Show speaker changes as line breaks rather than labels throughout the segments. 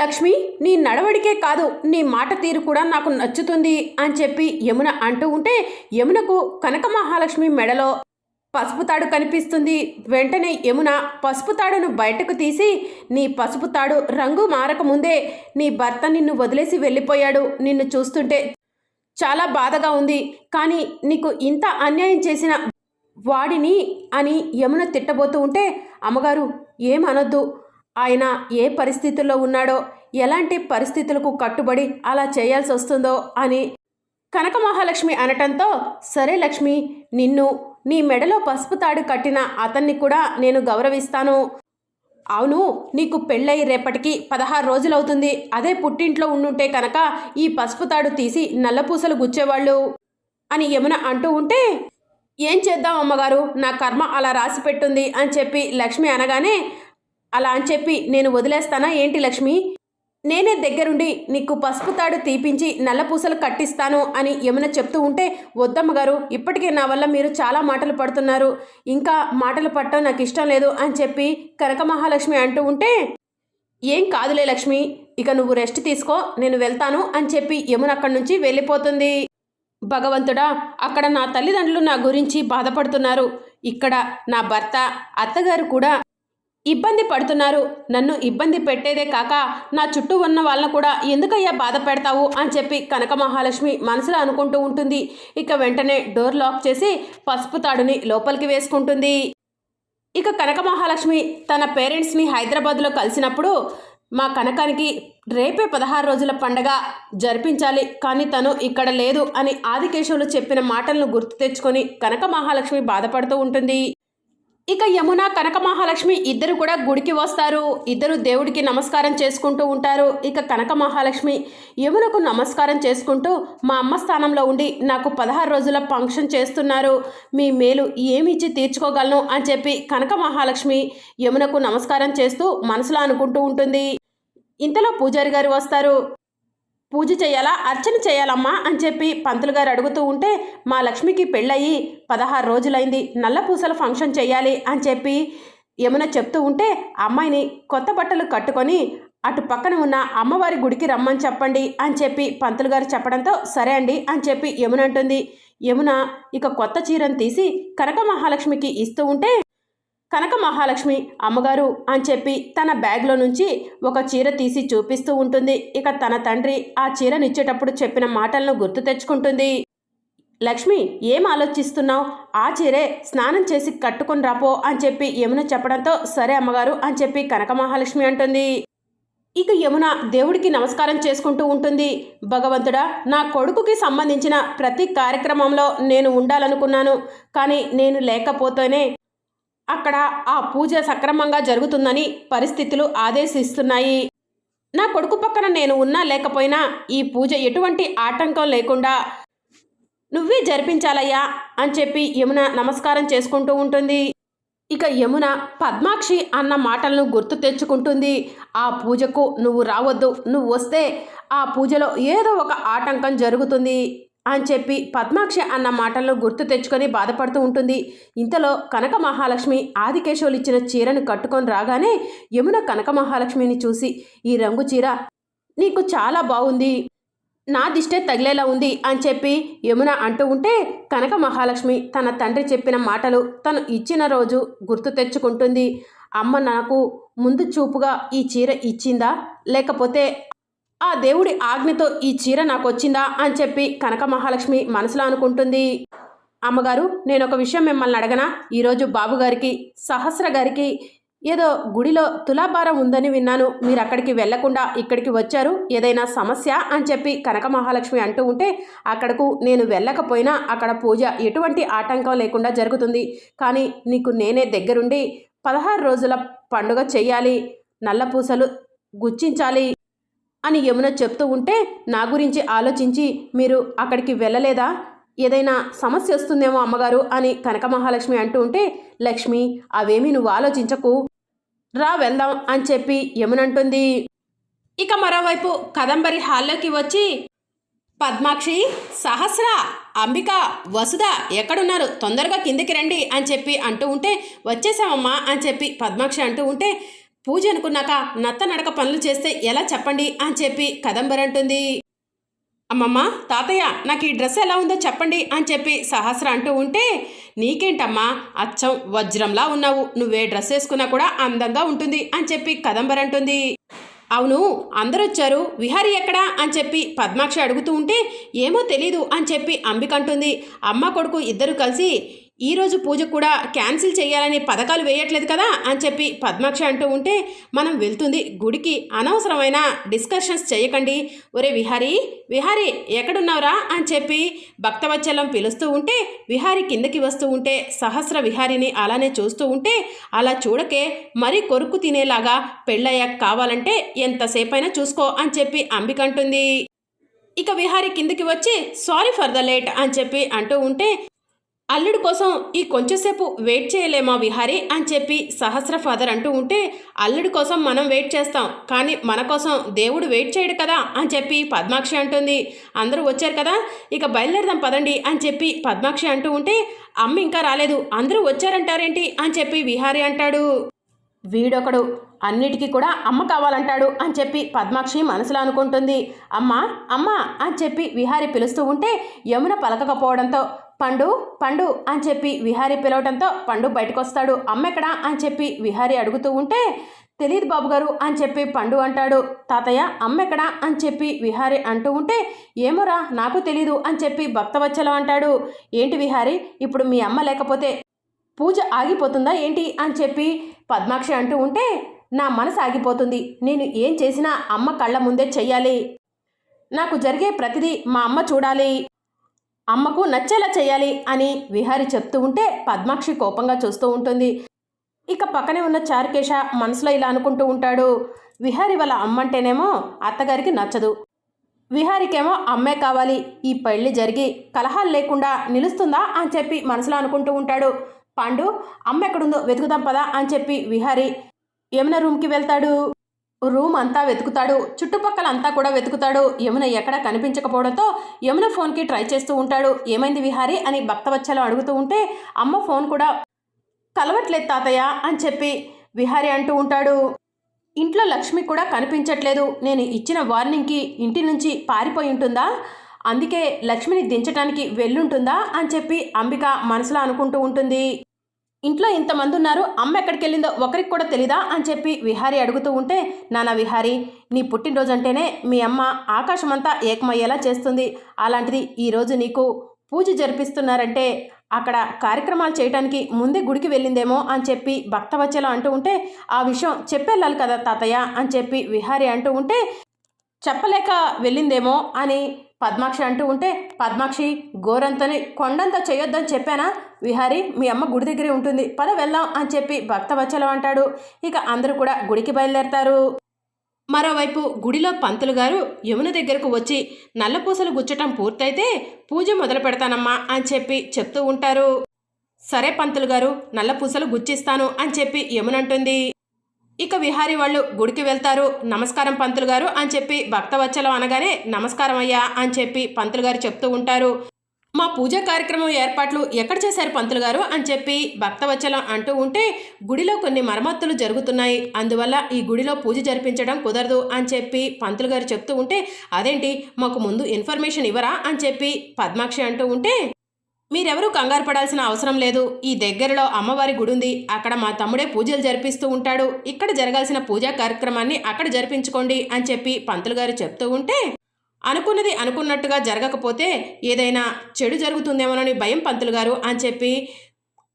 లక్ష్మి నీ నడవడికే కాదు నీ మాట తీరు కూడా నాకు నచ్చుతుంది అని చెప్పి యమున అంటూ ఉంటే యమునకు కనక మహాలక్ష్మి మెడలో పసుపు తాడు కనిపిస్తుంది. వెంటనే యమున పసుపు తాడును బయటకు తీసి నీ పసుపు తాడు రంగు మారకముందే నీ భర్త నిన్ను వదిలేసి వెళ్ళిపోయాడు. నిన్ను చూస్తుంటే చాలా బాధగా ఉంది. కానీ నీకు ఇంత అన్యాయం చేసిన వాడిని అని యమున తిట్టబోతూ ఉంటే అమ్మగారు ఏమనొద్దు ఆయన ఏ పరిస్థితుల్లో ఉన్నాడో ఎలాంటి పరిస్థితులకు కట్టుబడి అలా చేయాల్సి వస్తుందో అని కనక మహాలక్ష్మి అనటంతో సరే లక్ష్మి నిన్ను నీ మెడలో పసుపు తాడు కట్టిన అతన్ని కూడా నేను గౌరవిస్తాను. అవును నీకు పెళ్ళై రేపటికి పదహారు రోజులవుతుంది. అదే పుట్టింట్లో ఉండుంటే కనుక ఈ పసుపు తాడు తీసి నల్లపూసలు గుచ్చేవాళ్ళు అని యమున అంటూ ఉంటే ఏం చేద్దాం అమ్మగారు? నా కర్మ అలా రాసి పెట్టుంది అని చెప్పి లక్ష్మి అనగానే అలా అని చెప్పి నేను వదిలేస్తానా ఏంటి లక్ష్మి? నేనే దగ్గరుండి నీకు పసుపు తాడు తీపించి నల్లపూసలు కట్టిస్తాను అని యమున చెప్తూ ఉంటే వద్దమ్మ గారు ఇప్పటికే నా వల్ల మీరు చాలా మాటలు పడుతున్నారు. ఇంకా మాటలు పట్టడం నాకు ఇష్టం లేదు అని చెప్పి కనక మహాలక్ష్మి అంటూ ఉంటే ఏం కాదులే లక్ష్మి ఇక నువ్వు రెస్ట్ తీసుకో నేను వెళ్తాను అని చెప్పి యమున అక్కడి నుంచి వెళ్ళిపోతుంది. భగవంతుడా అక్కడ నా తల్లిదండ్రులు నా గురించి బాధపడుతున్నారు. ఇక్కడ నా భర్త అత్తగారు కూడా ఇబ్బంది పడుతున్నారు. నన్ను ఇబ్బంది పెట్టేదే కాక నా చుట్టూ ఉన్న వాళ్ళను కూడా ఎందుకయ్యా బాధ పెడతావు? అని చెప్పి కనక మహాలక్ష్మి మనసులో అనుకుంటూ ఉంటుంది. ఇక వెంటనే డోర్ లాక్ చేసి పసుపు తాడుని లోపలికి వేసుకుంటుంది. ఇక కనక మహాలక్ష్మి తన పేరెంట్స్ని హైదరాబాద్లో కలిసినప్పుడు మా కనకానికి రేపే పదహారు రోజుల పండగ జరిపించాలి. కానీ తను ఇక్కడ లేదు అని ఆదికేశవులు చెప్పిన మాటలను గుర్తు తెచ్చుకొని కనక మహాలక్ష్మి బాధపడుతూ ఉంటుంది. ఇక యమున కనక మహాలక్ష్మి ఇద్దరు కూడా గుడికి వస్తారు. ఇద్దరు దేవుడికి నమస్కారం చేసుకుంటూ ఉంటారు. ఇక కనక మహాలక్ష్మి యమునకు నమస్కారం చేసుకుంటూ మా అమ్మ స్థానంలో ఉండి నాకు పదహారు రోజుల ఫంక్షన్ చేస్తున్నారు. మీ మేలు ఏమిచ్చి తీర్చుకోగలను అని చెప్పి కనక మహాలక్ష్మి యమునకు నమస్కారం చేస్తూ మనసులో అనుకుంటూ ఉంటుంది. ఇంతలో పూజారి గారు వస్తారు. పూజ చేయాలా? అర్చన చేయాలమ్మా అని చెప్పి పంతులు గారు అడుగుతూ ఉంటే మా లక్ష్మికి పెళ్ళయి పదహారు రోజులైంది. నల్ల పూసల ఫంక్షన్ చేయాలి అని చెప్పి యమున చెప్తూ ఉంటే అమ్మాయిని కొత్త బట్టలు కట్టుకొని అటు పక్కన ఉన్న అమ్మవారి గుడికి రమ్మని చెప్పండి అని చెప్పి పంతులు గారు చెప్పడంతో సరే అండి అని చెప్పి యమున అంటుంది. యమున ఇక కొత్త చీరను తీసి కనక మహాలక్ష్మికి ఇస్తూ ఉంటే కనక మహాలక్ష్మి అమ్మగారు అని చెప్పి తన బ్యాగ్లో నుంచి ఒక చీర తీసి చూపిస్తూ ఉంటుంది. ఇక తన తండ్రి ఆ చీరనిచ్చేటప్పుడు చెప్పిన మాటలను గుర్తు తెచ్చుకుంటుంది. లక్ష్మి ఏం ఆలోచిస్తున్నావు? ఆ చీరే స్నానం చేసి కట్టుకొని రాపో అని చెప్పి యమున చెప్పడంతో సరే అమ్మగారు అని చెప్పి కనక మహాలక్ష్మి అంటుంది. ఇక యమున దేవుడికి నమస్కారం చేసుకుంటూ ఉంటుంది. భగవంతుడా నా కొడుకుకి సంబంధించిన ప్రతి కార్యక్రమంలో నేను ఉండాలనుకున్నాను. కానీ నేను లేకపోతేనే అక్కడ ఆ పూజ సక్రమంగా జరుగుతుందని పరిస్థితులు ఆదేశిస్తున్నాయి. నా కొడుకు పక్కన నేను ఉన్నా లేకపోయినా ఈ పూజ ఎటువంటి ఆటంకం లేకుండా నువ్వే జరిపించాలయ్యా అని చెప్పి యమున నమస్కారం చేసుకుంటూ ఉంటుంది. ఇక యమున పద్మాక్షి అన్న మాటలను గుర్తు తెచ్చుకుంటుంది. ఆ పూజకు నువ్వు రావద్దు నువ్వు వస్తే ఆ పూజలో ఏదో ఒక ఆటంకం జరుగుతుంది. అని చెప్పి పద్మాక్షి అన్న మాటలను గుర్తు తెచ్చుకొని బాధపడుతూ ఉంటుంది. ఇంతలో కనక మహాలక్ష్మి ఆదికేశవులు ఇచ్చిన చీరను కట్టుకొని రాగానే యమున కనక మహాలక్ష్మిని చూసి ఈ రంగు చీర నీకు చాలా బాగుంది. నా దిష్టే తగిలేలా ఉంది అని చెప్పి యమున అంటూ ఉంటే కనక మహాలక్ష్మి తన తండ్రి చెప్పిన మాటలు తను ఇచ్చిన రోజు గుర్తు తెచ్చుకుంటుంది. అమ్మ నాకు ముందు చూపుగా ఈ చీర ఇచ్చిందా? లేకపోతే ఆ దేవుడి ఆజ్ఞతో ఈ చీర నాకు వచ్చిందా అని చెప్పి కనక మహాలక్ష్మి మనసులో అనుకుంటుంది. అమ్మగారు నేను ఒక విషయం మిమ్మల్ని అడగనా? ఈరోజు బాబుగారికి సహస్ర గారికి ఏదో గుడిలో తులాభారం ఉందని విన్నాను. మీరు అక్కడికి వెళ్ళకుండా ఇక్కడికి వచ్చారు? ఏదైనా సమస్య? అని చెప్పి కనక మహాలక్ష్మి అంటూ ఉంటే అక్కడకు నేను వెళ్ళకపోయినా అక్కడ పూజ ఎటువంటి ఆటంకం లేకుండా జరుగుతుంది. కానీ నీకు నేనే దగ్గరుండి పదహారు రోజుల పండుగ చెయ్యాలి నల్ల పూసలు గుచ్చించాలి అని యమున చెప్తూ ఉంటే నా గురించి ఆలోచించి మీరు అక్కడికి వెళ్ళలేదా? ఏదైనా సమస్య వస్తుందేమో అమ్మగారు అని కనక మహాలక్ష్మి అంటూ ఉంటే లక్ష్మి అవేమీ నువ్వు ఆలోచించకు. రా వెళ్దాం అని చెప్పి యమునంటుంది. ఇక మరోవైపు కదంబరి హాల్లోకి వచ్చి పద్మాక్షి సహస్ర అంబిక వసుధ ఎక్కడున్నారు? తొందరగా కిందికి రండి అని చెప్పి అంటూ ఉంటే వచ్చేసామమ్మా అని చెప్పి పద్మాక్షి అంటూ ఉంటే పూజ అనుకున్నాక నత్త నడక పనులు చేస్తే ఎలా చెప్పండి అని చెప్పి కదంబర్ అంటుంది. అమ్మమ్మ తాతయ్య నాకు ఈ డ్రెస్ ఎలా ఉందో చెప్పండి అని చెప్పి సహస్ర అంటూ ఉంటే నీకేంటమ్మా అచ్చం వజ్రంలా ఉన్నావు. నువ్వే డ్రెస్ వేసుకున్నా కూడా అందంగా ఉంటుంది అని చెప్పి కదంబర్ అంటుంది. అవును అందరూ వచ్చారు విహారీ ఎక్కడా అని చెప్పి పద్మాక్షి అడుగుతూ ఉంటే ఏమో తెలీదు అని చెప్పి అంబిక అంటుంది. అమ్మ కొడుకు ఇద్దరు కలిసి ఈరోజు పూజ కూడా క్యాన్సిల్ చేయాలని పథకాలు వేయట్లేదు కదా అని చెప్పి పద్మాక్షి అంటూ ఉంటే మనం వెళ్తుంది గుడికి. అనవసరమైన డిస్కషన్స్ చేయకండి. ఒరే విహారీ విహారీ ఎక్కడున్నావురా అని చెప్పి భక్తవచ్చలం పిలుస్తూ ఉంటే విహారీ కిందకి వస్తూ ఉంటే సహస్ర విహారిని అలానే చూస్తూ ఉంటే అలా చూడకే మరీ కొరుకు తినేలాగా పెళ్ళయ్యాక కావాలంటే ఎంతసేపైనా చూసుకో అని చెప్పి అంబికంటుంది ఇక విహారీ కిందకి వచ్చి సారీ ఫర్ ద లేట్ అని చెప్పి అంటూ ఉంటే అల్లుడు కోసం ఈ కొంచెంసేపు వెయిట్ చేయలేమా విహారీ అని చెప్పి సహస్ర ఫాదర్ అంటూ ఉంటే అల్లుడి కోసం మనం వెయిట్ చేస్తాం కానీ మన కోసం దేవుడు వెయిట్ చేయడు కదా అని చెప్పి పద్మాక్షి అంటుంది. అందరూ వచ్చారు కదా ఇక బయలుదేరదాం పదండి అని చెప్పి పద్మాక్షి అంటూ ఉంటే అమ్మ ఇంకా రాలేదు అందరూ వచ్చారంటారేంటి అని చెప్పి విహారీ అంటాడు. వీడొకడు అన్నిటికీ కూడా అమ్మ కావాలంటాడు అని చెప్పి పద్మాక్షి మనసులో అనుకుంటుంది. అమ్మ అమ్మ అని చెప్పి విహారి పిలుస్తూ ఉంటే యమున పలకకపోవడంతో పండు పండు అని చెప్పి విహారి పిలవటంతో పండు బయటకు వస్తాడు అమ్మెక్కడా అని చెప్పి విహారి అడుగుతూ ఉంటే తెలియదు బాబుగారు అని చెప్పి పండు అంటాడు. తాతయ్య అమ్మెక్కడా అని చెప్పి విహారి అంటూ ఉంటే ఏమోరా నాకు తెలీదు అని చెప్పి భక్తవచ్చలం అంటాడు. ఏంటి విహారి ఇప్పుడు మీ అమ్మ లేకపోతే పూజ ఆగిపోతుందా ఏంటి అని చెప్పి పద్మాక్షి అంటూ ఉంటే నా మనసు ఆగిపోతుంది. నేను ఏం చేసినా అమ్మ కళ్ళ ముందే చెయ్యాలి. నాకు జరిగే ప్రతిదీ మా అమ్మ చూడాలి. అమ్మకు నచ్చేలా చేయాలి అని విహారి చెప్తూ ఉంటే పద్మాక్షి కోపంగా చూస్తూ ఉంటుంది. ఇక పక్కనే ఉన్న చారుకేశ మనసులో ఇలా అనుకుంటూ ఉంటాడు. విహారి వాళ్ళ అమ్మంటేనేమో అత్తగారికి నచ్చదు. విహారికేమో అమ్మే కావాలి. ఈ పెళ్ళి జరిగి కలహాలు లేకుండా నిలుస్తుందా అని చెప్పి మనసులో అనుకుంటూ ఉంటాడు. పాండు అమ్మ ఎక్కడుందో వెతుకుదాం పదా అని చెప్పి విహారి యమున రూమ్కి వెళ్తాడు. రూమ్ అంతా వెతుకుతాడు చుట్టుపక్కల అంతా కూడా వెతుకుతాడు. యమున ఎక్కడ కనిపించకపోవడంతో యమున ఫోన్కి ట్రై చేస్తూ ఉంటాడు. ఏమైంది విహారి అని భక్తవత్సలం అడుగుతూ ఉంటే అమ్మ ఫోన్ కూడా కలవట్లేదు తాతయ్య అని చెప్పి విహారి అంటూ ఉంటాడు. ఇంట్లో లక్ష్మి కూడా కనిపించట్లేదు. నేను ఇచ్చిన వార్నింగ్కి ఇంటి నుంచి పారిపోయి ఉంటుందా? అందుకే లక్ష్మిని దించడానికి వెళ్ళుంటుందా? అని చెప్పి అంబిక మనసులో అనుకుంటూ ఉంటుంది. ఇంట్లో ఇంతమంది ఉన్నారు అమ్మ ఎక్కడికి వెళ్ళిందో ఒకరికి కూడా తెలీదా అని చెప్పి విహారీ అడుగుతూ ఉంటే నాన్న విహారీ నీ పుట్టినరోజు అంటేనే మీ అమ్మ ఆకాశమంతా ఏకమయ్యేలా చేస్తుంది. అలాంటిది ఈరోజు నీకు పూజ జరిపిస్తున్నారంటే అక్కడ కార్యక్రమాలు చేయడానికి ముందే గుడికి వెళ్ళిందేమో అని చెప్పి భక్త వచ్చేలా అంటూ ఉంటే ఆ విషయం చెప్పెళ్ళాలి కదా తాతయ్య అని చెప్పి విహారీ అంటూ ఉంటే చెప్పలేక వెళ్ళిందేమో అని పద్మాక్షి అంటూ ఉంటే పద్మాక్షి గోరంతని కొండంత చేయొద్దని చెప్పానా? విహారి మీ అమ్మ గుడి దగ్గరే ఉంటుంది. పద వెళ్దాం అని చెప్పి భక్తవచ్చలం అంటాడు. ఇక అందరూ కూడా గుడికి బయలుదేరతారు. మరోవైపు గుడిలో పంతులు గారు యమున దగ్గరకు వచ్చి నల్లపూసలు గుచ్చటం పూర్తయితే పూజ మొదలు పెడతానమ్మా అని చెప్పి చెప్తూ ఉంటారు. సరే పంతులు గారు నల్లపూసలు గుచ్చిస్తాను అని చెప్పి యమునంటుంది. ఇక విహారీ వాళ్ళు గుడికి వెళ్తారు. నమస్కారం పంతులు గారు అని చెప్పి భక్తవత్సలం అనగానే నమస్కారం అయ్యా అని చెప్పి పంతులు గారు చెప్తూ ఉంటారు. మా పూజా కార్యక్రమం ఏర్పాట్లు ఎక్కడ చేశారు పంతులు గారు అని చెప్పి భక్తవచ్చలం అంటూ ఉంటే గుడిలో కొన్ని మరమ్మతులు జరుగుతున్నాయి. అందువల్ల ఈ గుడిలో పూజ జరిపించడం కుదరదు అని చెప్పి పంతులు గారు చెప్తూ ఉంటే అదేంటి మాకు ముందు ఇన్ఫర్మేషన్ ఇవ్వరా అని చెప్పి పద్మాక్షి అంటూ ఉంటే మీరెవరూ కంగారు పడాల్సిన అవసరం లేదు. ఈ దగ్గరలో అమ్మవారి గుడి ఉంది అక్కడ మా తమ్ముడే పూజలు జరిపిస్తూ ఉంటాడు. ఇక్కడ జరగాల్సిన పూజా కార్యక్రమాన్ని అక్కడ జరిపించుకోండి అని చెప్పి పంతులు గారు చెప్తూ ఉంటే అనుకున్నది అనుకున్నట్టుగా జరగకపోతే ఏదైనా చెడు జరుగుతుందేమోనని భయం పంతులు గారు అని చెప్పి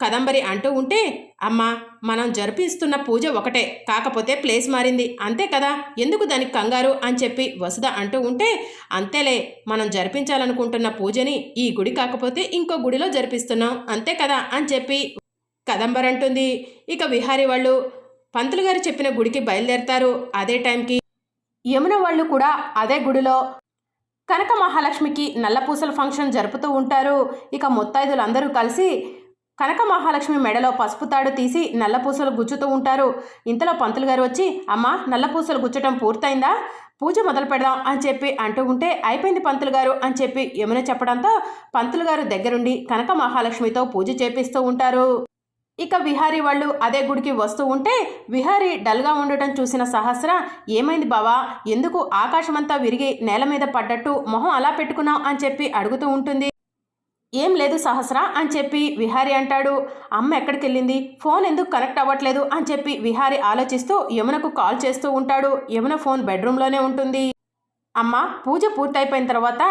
కదంబరి అంటూ ఉంటే అమ్మా మనం జరిపిస్తున్న పూజ ఒకటే కాకపోతే ప్లేస్ మారింది. అంతే కదా? ఎందుకు దానికి కంగారు? అని చెప్పి వసుధ అంటూ ఉంటే అంతేలే మనం జరిపించాలనుకుంటున్న పూజని ఈ గుడి కాకపోతే ఇంకో గుడిలో జరిపిస్తున్నాం. అంతే కదా? అని చెప్పి కదంబర్ అంటుంది. ఇక విహారీ వాళ్ళు పంతులు గారు చెప్పిన గుడికి బయలుదేరతారు అదే టైంకి. యమున వాళ్ళు కూడా అదే గుడిలో. కనక మహాలక్ష్మికి నల్లపూసల ఫంక్షన్ జరుపుతూ ఉంటారు. ఇక ముత్తైదులందరూ కలిసి కనక మహాలక్ష్మి మెడలో పసుపు తాడు తీసి నల్లపూసలు గుచ్చుతూ ఉంటారు. ఇంతలో పంతులు గారు వచ్చి అమ్మ నల్లపూసలు గుచ్చటం పూర్తయిందా? పూజ మొదలు పెడదాం అని చెప్పి అంటూ ఉంటే అయిపోయింది పంతులు గారు అని చెప్పి యమున చెప్పడంతో పంతులు గారు దగ్గరుండి కనక మహాలక్ష్మితో పూజ చేపిస్తూ ఉంటారు. ఇక విహారీ వాళ్ళు అదే గుడికి వస్తూ ఉంటే విహారీ డల్గా ఉండటం చూసిన సహస్ర ఏమైంది బావా? ఎందుకు ఆకాశమంతా విరిగి నేల మీద పడ్డట్టు మొహం అలా పెట్టుకున్నావు? అని చెప్పి అడుగుతూ ఉంటుంది. ఏం లేదు సహస్రా అని చెప్పి విహారి అంటాడు. అమ్మ ఎక్కడికి వెళ్ళింది? ఫోన్ ఎందుకు కనెక్ట్ అవ్వట్లేదు అని చెప్పి విహారి ఆలోచిస్తూ యమునకు కాల్ చేస్తూ ఉంటాడు. యమున ఫోన్ బెడ్రూమ్లోనే ఉంటుంది. అమ్మ పూజ పూర్తయిపోయిన తర్వాత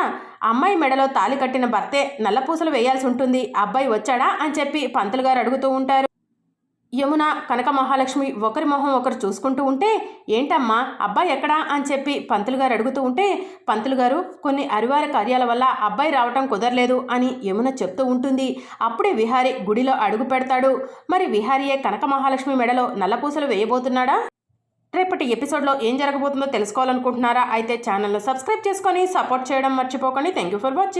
అమ్మాయి మెడలో తాలి కట్టిన భర్తే నల్లపూసలు వేయాల్సి ఉంటుంది. అబ్బాయి వచ్చాడా అని చెప్పి పంతులు గారు అడుగుతూ ఉంటారు. యమున కనక మహాలక్ష్మి ఒకరి మొహం ఒకరు చూసుకుంటూ ఉంటే ఏంటమ్మా అబ్బాయి ఎక్కడా? అని చెప్పి పంతులు గారు అడుగుతూ ఉంటే పంతులు గారు కొన్ని అరివార కార్యాల వల్ల అబ్బాయి రావటం కుదరలేదు అని యమున చెప్తూ ఉంటుంది. అప్పుడే విహారీ గుడిలో అడుగు పెడతాడు. మరి విహారీయే కనక మహాలక్ష్మి మెడలో నల్లపూసలు వేయబోతున్నాడా? రేపటి ఎపిసోడ్లో ఏం జరగబోతుందో తెలుసుకోవాలనుకుంటున్నారా? అయితే ఛానల్ను సబ్స్క్రైబ్ చేసుకొని సపోర్ట్ చేయడం మర్చిపోకండి. Thank you for watching.